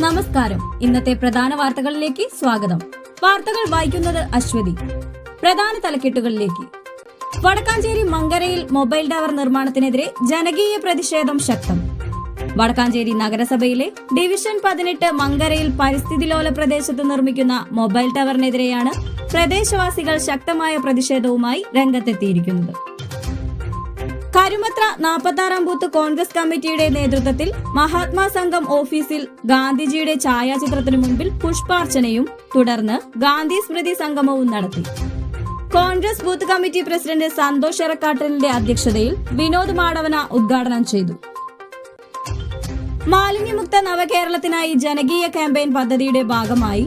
നമസ്കാരം. ഇന്നത്തെ പ്രധാന വാർത്തകളിലേക്ക് സ്വാഗതം. വാർത്തകൾ വായിക്കുന്നത് അശ്വതി. പ്രധാന തലക്കെട്ടുകളിലേക്ക്. വടക്കാഞ്ചേരി മങ്കരയിൽ മൊബൈൽ ടവർ നിർമ്മാണത്തിനെതിരെ ജനകീയ പ്രതിഷേധം ശക്തം. വടക്കാഞ്ചേരി നഗരസഭയിലെ ഡിവിഷൻ പതിനെട്ട് മങ്കരയിൽ പരിസ്ഥിതി ലോല പ്രദേശത്ത് നിർമ്മിക്കുന്ന മൊബൈൽ ടവറിനെതിരെയാണ് പ്രദേശവാസികൾ ശക്തമായ പ്രതിഷേധവുമായി രംഗത്തെത്തിയിരിക്കുന്നത്. കരുമത്ര നാൽപ്പത്താറാം ബൂത്ത് കോൺഗ്രസ് കമ്മിറ്റിയുടെ നേതൃത്വത്തിൽ മഹാത്മാ സംഘം ഓഫീസിൽ ഗാന്ധിജിയുടെ ഛായാചിത്രത്തിനു മുൻപിൽ പുഷ്പാർച്ചനയും തുടർന്ന് ഗാന്ധി സ്മൃതി സംഗമവും നടത്തി. Congress booth committee president Santhosh എറക്കാട്ടലിന്റെ അധ്യക്ഷതയിൽ വിനോദ് മാടവന ഉദ്ഘാടനം ചെയ്തു. മാലിന്യമുക്ത നവകേരളത്തിനായി ജനകീയ ക്യാമ്പയിൻ പദ്ധതിയുടെ ഭാഗമായി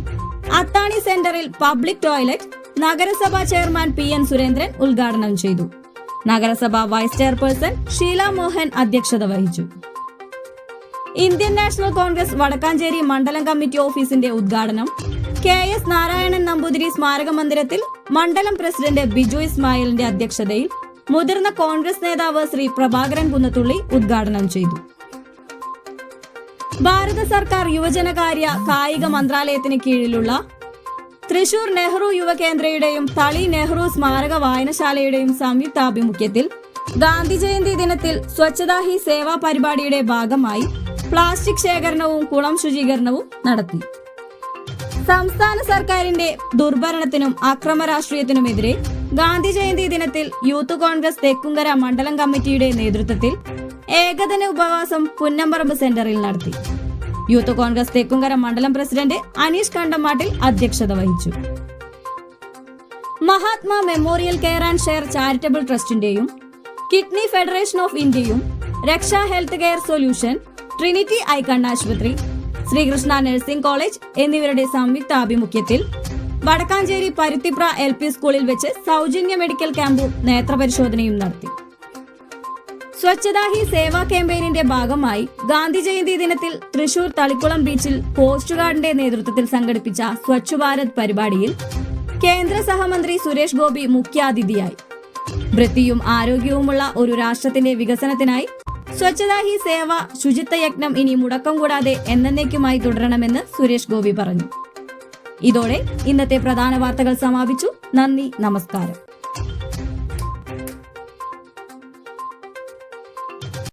അത്താണി സെന്ററിൽ പബ്ലിക് ടോയ്ലറ്റ് നഗരസഭാ ചെയർമാൻ പി എൻ സുരേന്ദ്രൻ ഉദ്ഘാടനം ചെയ്തു. നഗരസഭ വൈസ് ചെയർപേഴ്സൺ ഷീല മോഹൻ അധ്യക്ഷത വഹിച്ചു. ഇന്ത്യൻ നാഷണൽ കോൺഗ്രസ് വടക്കാഞ്ചേരി മണ്ഡലം കമ്മിറ്റി ഓഫീസിന്റെ ഉദ്ഘാടനം കെ എസ് നാരായണൻ നമ്പൂതിരി സ്മാരക മന്ദിരത്തിൽ മണ്ഡലം പ്രസിഡന്റ് ബിജു ഇസ്മായിലിന്റെ അധ്യക്ഷതയിൽ മുതിർന്ന കോൺഗ്രസ് നേതാവ് ശ്രീ പ്രഭാകരൻ കുന്നത്തുള്ളി ഉദ്ഘാടനം ചെയ്തു. ഭാരത സർക്കാർ യുവജനകാര്യ കായിക മന്ത്രാലയത്തിന് കീഴിലുള്ള തൃശൂർ നെഹ്റു യുവകേന്ദ്രയുടെയും തളി നെഹ്റു സ്മാരക വായനശാലയുടെയും സംയുക്താഭിമുഖ്യത്തിൽ ഗാന്ധി ജയന്തി ദിനത്തിൽ സ്വച്ഛതാ ഹി സേവാ പരിപാടിയുടെ ഭാഗമായി പ്ലാസ്റ്റിക് ശേഖരണവും കുളം ശുചീകരണവും നടത്തി. സംസ്ഥാന സർക്കാരിന്റെ ദുർഭരണത്തിനും അക്രമ രാഷ്ട്രീയത്തിനുമെതിരെ ഗാന്ധി ജയന്തി ദിനത്തിൽ യൂത്ത് കോൺഗ്രസ് തെക്കുങ്കര മണ്ഡലം കമ്മിറ്റിയുടെ നേതൃത്വത്തിൽ ഏകദിന ഉപവാസം പുന്നമ്പറമ്പ് സെന്ററിൽ നടത്തി. യൂത്ത് കോൺഗ്രസ് തെക്കുംകര മണ്ഡലം പ്രസിഡന്റ് അനീഷ് കണ്ടമാട്ടിൽ അധ്യക്ഷത വഹിച്ചു. Mahatma memorial care and share charitable ട്രസ്റ്റിന്റെയും kidney federation of ഇന്ത്യയും Raksha health care solution Trinity eye കണ്ണാശുപത്രി ശ്രീകൃഷ്ണ നഴ്സിംഗ് കോളേജ് എന്നിവരുടെ സംയുക്ത ആഭിമുഖ്യത്തിൽ വടക്കാഞ്ചേരി പരുത്തിപ്ര എൽ പി സ്കൂളിൽ വെച്ച് സൗജന്യ മെഡിക്കൽ ക്യാമ്പും നേത്രപരിശോധനയും നടത്തി. സ്വച്ഛതാ ഹി സേവാ ക്യാമ്പയിനിന്റെ ഭാഗമായി ഗാന്ധി ജയന്തി ദിനത്തിൽ തൃശൂർ തളിക്കുളം ബീച്ചിൽ കോസ്റ്റ് ഗാർഡിന്റെ നേതൃത്വത്തിൽ സംഘടിപ്പിച്ച സ്വച്ഛ് ഭാരത് പരിപാടിയിൽ കേന്ദ്ര സഹമന്ത്രി സുരേഷ് ഗോപി മുഖ്യാതിഥിയായി. വൃത്തിയും ആരോഗ്യവുമുള്ള ഒരു രാഷ്ട്രത്തിന്റെ വികസനത്തിനായി സ്വച്ഛതാ ഹി സേവ ശുചിത്വ യജ്ഞം ഇനി മുടക്കം കൂടാതെ എന്നേക്കുമായി തുടരണമെന്ന് സുരേഷ് ഗോപി പറഞ്ഞു. ഇതോടെ ഇന്നത്തെ പ്രധാന വാർത്തകൾ സമാപിച്ചു. നന്ദി നമസ്കാരം.